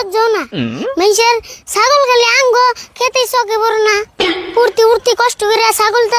লজ্জাও না মানুষের ছাগল খালি আঙ্গ খেতে চকে বড় না উড়তি উড়তি কষ্ট করে ছাগল তো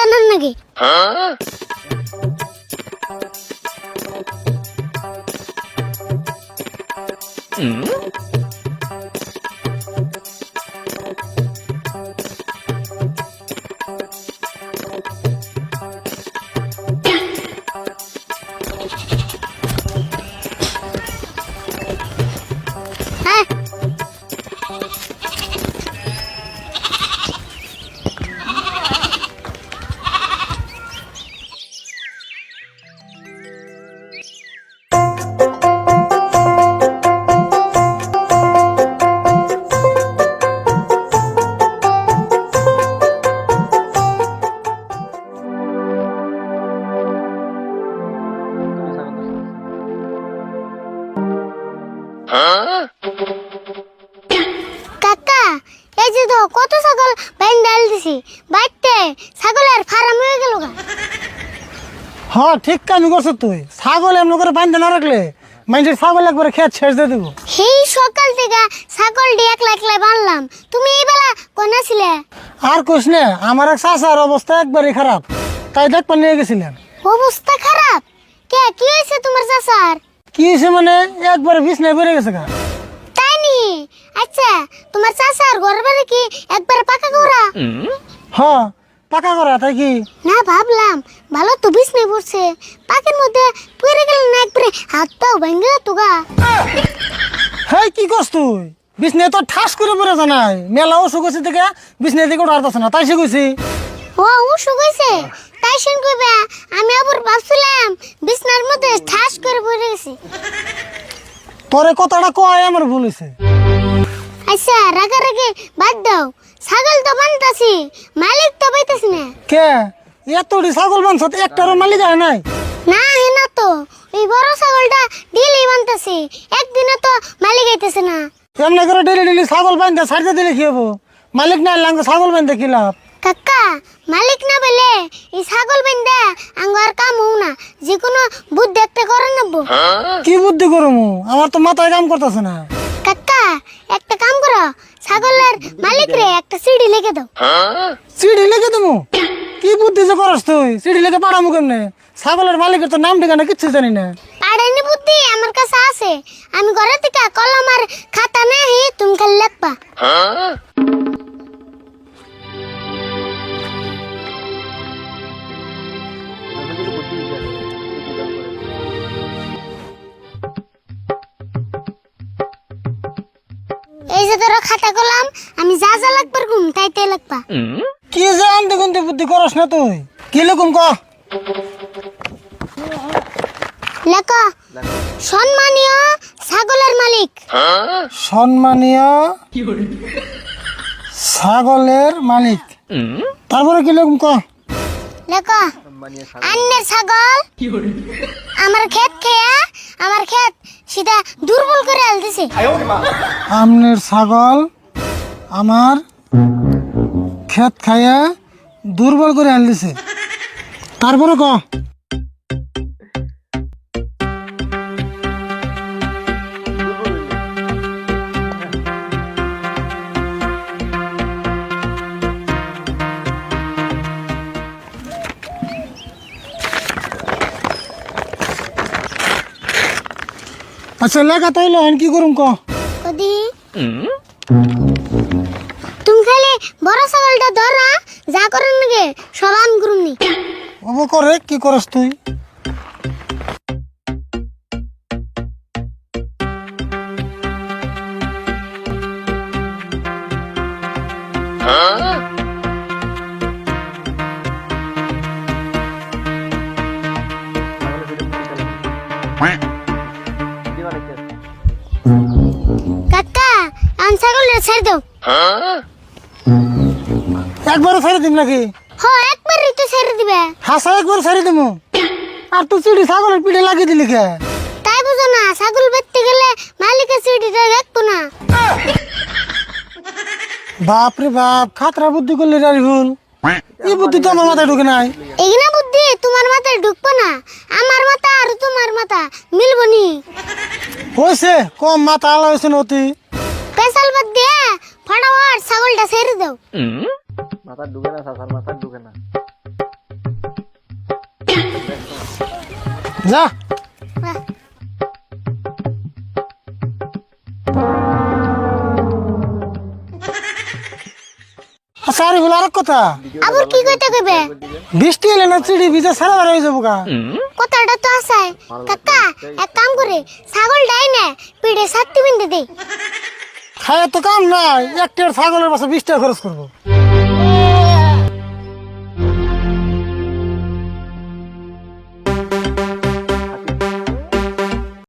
কাকা এই যে তো কত ছাগল বাইন ডাল দিছি বাইতে ছাগলের ফার্ম হয়ে গেল হ্যাঁ ঠিক কামি করছ তুই। ছাগল এমন করে বান্ধে না রাখলে মানুষের ছাগল একবারে খেয়ে ছেড়ে দিয়ে দেবো। সেই সকাল থেকে ছাগল ডি একলা একলা বানলাম। তুমি এই বেলা কোন ছিলে আর কোস না আমার এক চাষার অবস্থা একবারই খারাপ। তাই দেখবার নিয়ে গেছিলেন। অবস্থা খারাপ কে কি হয়েছে তোমার চাচার কি হয়েছে মানে? একবারে বিছনায় বেড়ে গেছে গা। তাই নি? আচ্ছা তোমার চাচার ঘর বাড়ি কি একবার পাকা করা হ্যাঁ পাকা করা তাই কি? না ভাবলাম ভালো তো বিছনে পড়ছে। পাকের মধ্যে পড়ে গেল না একবারে হাত পাও ভেঙে তো গা। হেই কি করছ তুই? বিছনায় তো ঠাস করে পড়ে জানাই মেলা অসুখ হয়েছে থেকে বিছনায় থেকে উঠার না তাই সে ও অসুখ হয়েছে তাই শুন কইবে আমি আবার ভাবছিলাম বিছনার মধ্যে ঠাস করে পড়ে গেছি। তোরে কথাটা কয় আমার ভুল হয়েছে আচ্ছা রাগারাগি বাদ দাও। ছাগল তো বানতাছি মালিক তো পাইতাছি না। কে? এতটি ছাগল মাংস একটারও মালিক হয় নাই? না হে না তো। ওই বড় ছাগলটা ডিলি বানতাছি একদিনে তো মালিক আইতেছে না। এমনি করে ডেলি ডেলি ছাগল বান্ধে সারতে দিলে কি হব? মালিক না এলে ছাগল বান্ধে কি লাভ? কাকা মালিক না বলে এই ছাগল বান্ধা আঙ্গ আর কাম হও না যে কোনো বুদ্ধি একটা করে নেব। কি বুদ্ধি করমু? আমার তো মাথায় কাম করতেছে না। কাকা একটা কাম করো ছাগলের মালিক রে একটা সিঁড়ি লিখে দাও। চিড়ি লেগে দেবো? কি বুদ্ধি যে করস তুই? চিড়ি লেগে পাড়ামু কেমনে? ছাগলের মালিকের তো নাম ঠিকানা কিচ্ছু জানি না। পাড়ানি বুদ্ধি আমার কাছে আছে। আমি ঘরে থেকে কলম আর খাতা নেই তুমি খালি লেখবা। ধরো খাতা কলম আমি যা যা লাগবার ঘুম তাই তাই লাগবা। কি যে আনতে গুনতে বুদ্ধি করস না তুই? কি লুকুম ক? লেখো সম্মানীয় ছাগলের মালিক। সম্মানীয় ছাগলের মালিক। তারপরে কি লুকুম ক? লেখো আন্নের ছাগল? আমার ক্ষেত খেয়া আমার ক্ষেত সেটা দুর্বল করে আলতেছে আমনের ছাগল আমার ক্ষেত খাইয়া দুর্বল করে আনলিছে তারপরে ক? আচ্ছা লেখা তাইলে এখন কি করুম ক? ওদি তুমি খালি বড় ছাগলটা ধরা যা করেন নাকি সব আমি করুমনি অব করে কি করস তুই? কাকা আন ছাগলটা ছেড়ে দাও। একবারও ছেড়ে দিম নাকি? হ একবারই তো ছেড়ে দিবে। হাসা একবার ছেড়ে দিমু। আর তুই চিড়ি ছাগলের পিঠে লাগিয়ে দিলি কে? তাই বুঝো না ছাগল বেচতে গেলে মালিকের দেখব না। বাপ রে বাপ খাতরা বুদ্ধি করলি রারি ভুল এই বুদ্ধি তো আমার মাথায় ঢুকে নাই। এগুলা বুদ্ধি তোমার মাথায় ঢুকবো না। আমার মাথা আর তোমার মাথা মিলবো নি। হয়েছে কম মাথা আলা হয়েছে নতি পেশাল বাদ দিয়ে ফটাফট ছাগলটা ছেড়ে দাও মাথা ঢুকে না সাসার মাথা ঢুকে না যা বাহ, আচ্ছা আরে বলে আরেক কথা আবার কি কইতে কইবে বৃষ্টি এলে না চিড়ি ভিজে সারা বার হয়ে যাব গা কথাটা তো আছে কাকা এক কাম করে ছাগল ডাই না পিঠে সাতটি বিন্দু দে খায় তো কাম নাই একটা ছাগলের পাশে বিশ খরচ করব।